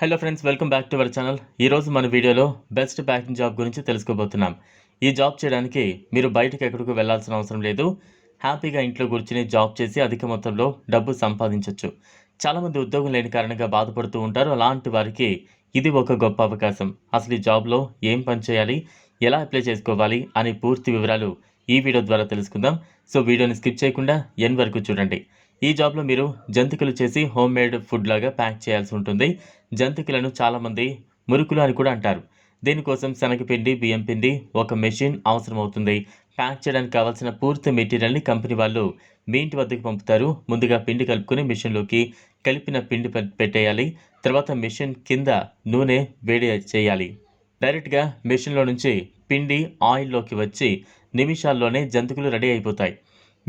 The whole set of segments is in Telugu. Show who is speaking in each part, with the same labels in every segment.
Speaker 1: Hello friends welcome back to our channel ఈరోజు మన వీడియోలో బెస్ట్ ప్యాకింగ్ జాబ్ గురించి తెలుసుకోబోతున్నాం. ఈ జాబ్ చేయడానికి మీరు బయటకు ఎక్కడికి వెళ్ళాల్సిన అవసరం లేదు. హ్యాపీగా ఇంట్లో కూర్చుని జాబ్ చేసి అధిక మొత్తంలో డబ్బు సంపాదించవచ్చు చాలామంది ఉద్యోగం లేని కారణంగా బాధపడుతూ ఉంటారు. అలాంటి వారికి ఇది ఒక గొప్ప అవకాశం. అసలు ఈ జాబ్లో ఏం పని చేయాలి? ఎలా అప్లై చేసుకోవాలి? అనే పూర్తి వివరాలు ఈ వీడియో ద్వారా తెలుసుకుందాం. సో వీడియోని స్కిప్ చేయకుండా ఎన్ వరకు చూడండి. ఈ జాబ్లో మీరు జంతికలు చేసి హోమ్ మేడ్ ఫుడ్ లాగా ప్యాక్ చేయాల్సి ఉంటుంది. జంతికలను చాలామంది మురుకులు అని కూడా అంటారు. దీనికోసం శనగపిండి బియ్యం పిండి ఒక మెషిన్ అవసరమవుతుంది. ప్యాక్ చేయడానికి కావాల్సిన పూర్తి మెటీరియల్ని కంపెనీ వాళ్ళు మీ ఇంటి వద్దకు పంపుతారు. ముందుగా పిండి కలుపుకొని మిషన్లోకి కలిపిన పిండి పెట్టేయాలి. తర్వాత మిషన్ కింద నూనె వేడి చేయాలి. డైరెక్ట్గా మిషన్లో నుంచి పిండి ఆయిల్లోకి వచ్చి నిమిషాల్లోనే జంతికలు రెడీ అయిపోతాయి.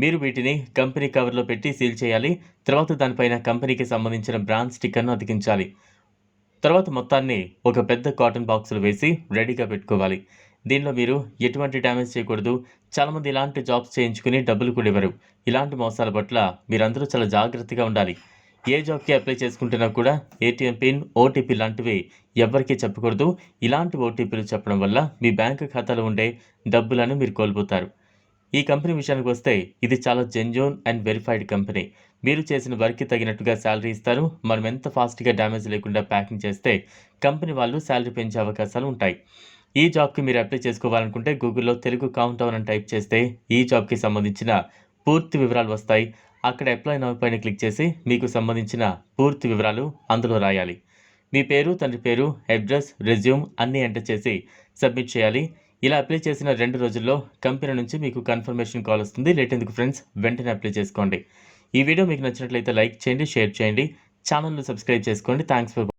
Speaker 1: మీరు వీటిని కంపెనీ కవర్లో పెట్టి సీల్ చేయాలి. తర్వాత దానిపైన కంపెనీకి సంబంధించిన బ్రాండ్ స్టిక్కర్ను అతికించాలి. తర్వాత మొత్తాన్ని ఒక పెద్ద కాటన్ బాక్సులు వేసి రెడీగా పెట్టుకోవాలి. దీనిలో మీరు ఎటువంటి డ్యామేజ్ చేయకూడదు. చాలామంది ఇలాంటి జాబ్స్ చేయించుకుని డబ్బులు కూడా ఇవ్వరు. ఇలాంటి మోసాల పట్ల మీరందరూ చాలా జాగ్రత్తగా ఉండాలి. ఏ జాబ్కి అప్లై చేసుకుంటున్నా కూడా ఏటీఎం పిన్ ఓటీపీ లాంటివి ఎవరికీ చెప్పకూడదు. ఇలాంటి ఓటీపీలు చెప్పడం వల్ల మీ బ్యాంక్ ఖాతాలో ఉండే డబ్బులను మీరు కోల్పోతారు. ఈ కంపెనీ విషయానికి వస్తే ఇది చాలా జెన్జోన్ అండ్ వెరిఫైడ్ కంపెనీ మీరు చేసిన వర్క్కి తగినట్టుగా శాలరీ ఇస్తారు. మనం ఎంత ఫాస్ట్గా డ్యామేజ్ లేకుండా ప్యాకింగ్ చేస్తే కంపెనీ వాళ్ళు శాలరీ పెంచే అవకాశాలు ఉంటాయి. ఈ జాబ్కి మీరు అప్లై చేసుకోవాలనుకుంటే గూగుల్లో తెలుగు కౌంట్ అని టైప్ చేస్తే ఈ జాబ్కి సంబంధించిన పూర్తి వివరాలు వస్తాయి. అక్కడ అప్లై నవ్ పైన క్లిక్ చేసి మీకు సంబంధించిన పూర్తి వివరాలు అందులో రాయాలి. మీ పేరు తండ్రి పేరు అడ్రస్ రెజ్యూమ్ అన్నీ ఎంటర్ చేసి సబ్మిట్ చేయాలి. ఇలా అప్లై చేసిన రెండు రోజుల్లో కంపెనీ నుంచి మీకు కన్ఫర్మేషన్ కాల్ వస్తుంది. లేట్ ఎందుకు ఫ్రెండ్స్ వెంటనే అప్లై చేసుకోండి. ఈ వీడియో మీకు నచ్చినట్లయితే లైక్ చేయండి షేర్ చేయండి. ఛానల్ను సబ్స్క్రైబ్ చేసుకోండి. Thanks for